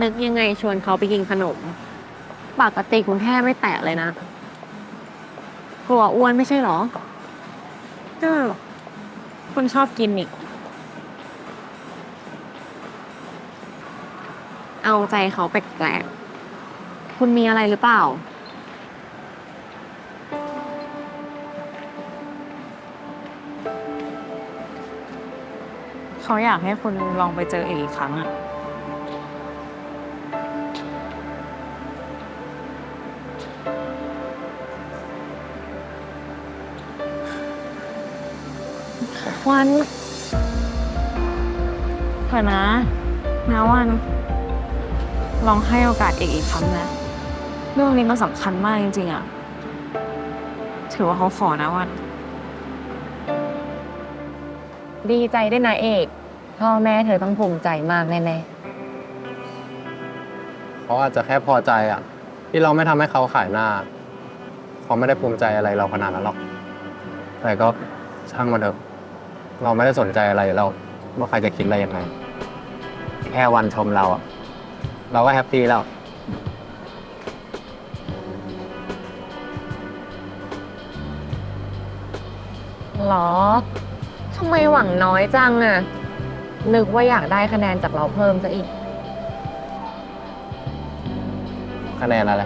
นึกยังไงชวนเขาไปกินขนม ปกติคุณแค่ไม่แตะเลยนะ กลัวอ้วนไม่ใช่เหรอก็คุณชอบกินนี่ เอาใจเขาแปลกๆคุณมีอะไรหรือเปล่า เขาอยากให้คุณลองไปเจอเอกอีกครั้งอะ วันเถอะนะนะวัน ลองให้โอกาสเอกอีกครั้งนะ เรื่องนี้มันสำคัญมากจริงๆอะถือว่าเขาขอนะวัน ดีใจด้วยนะเอก พ่อแม่เธอต้องภูมิใจมากแน่เขาอาจจะแค่พอใจอะ ที่เราไม่ทำให้เขาขายหน้าเขาไม่ได้ภูมิใจอะไรเราขนาดนั้นหรอก แต่ก็ช่างมันเถอะเราไม่ได้สนใจอะไรเราว่าใครจะคิดอะไรยังไง แค่วันชมเราอะเราก็แฮปปี้แล้ว หรอ ทำไมหวังน้อยจังอะนึกว่าอยากได้คะแนนจากเราเพิ่มซะอีก คะแนนอะไร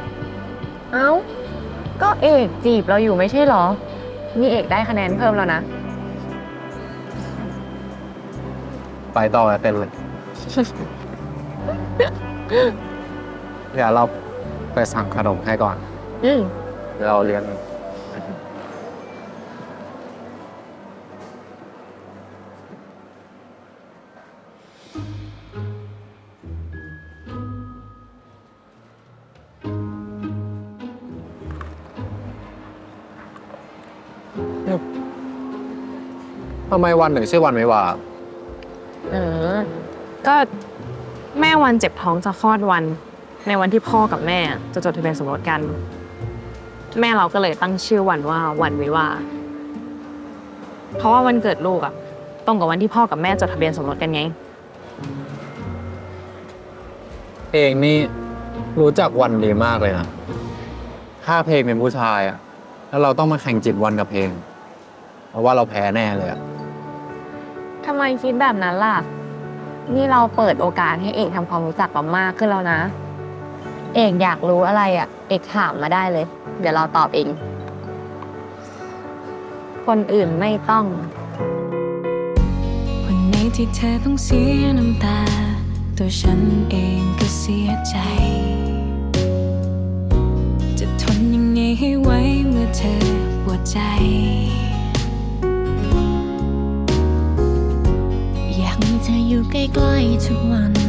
เอ้า ก็เอกจีบเราอยู่ไม่ใช่เหรอ นี่เอกได้คะแนนเพิ่มแล้วนะ ไปต่อกันเต็มเลย เดี๋ยวเราไปสั่งขนมให้ก่อน อืมเดี๋ยวเราเรียน ทำไมวันถึงชื่อวันไม่ว่าเออ ก็แม่วันเจ็บท้องจะคลอดวัน ในวันที่พ่อกับแม่จะจดทะเบียนสมรสกัน แม่เราก็เลยตั้งชื่อวันว่าวันวิวาห์เพราะว่าวันเกิดลูกอะตรงกับวันที่พ่อกับแม่จดทะเบียนสมรสกันไง เองนี่รู้จักวันดีมากเลยนะถ้าเพลงเป็นผู้ชายอะแล้วเราต้องมาแข่งจิตวันกับเพลง เพราะว่าเราแพ้แน่เลยอะทำไมคิดแบบนั้นล่ะ นี่เราเปิดโอกาสให้เอกทำความรู้จักเรามากขึ้นแล้วนะ เอกอยากรู้อะไรอะ เอกถามมาได้เลย เดี๋ยวเราตอบเอง คนอื่นไม่ต้อง วันไหนที่เธอต้องเสียน้ำตา ตัวฉันเองก็เสียใจ อยากมีเธออยู่ใกล้ๆทุกวัน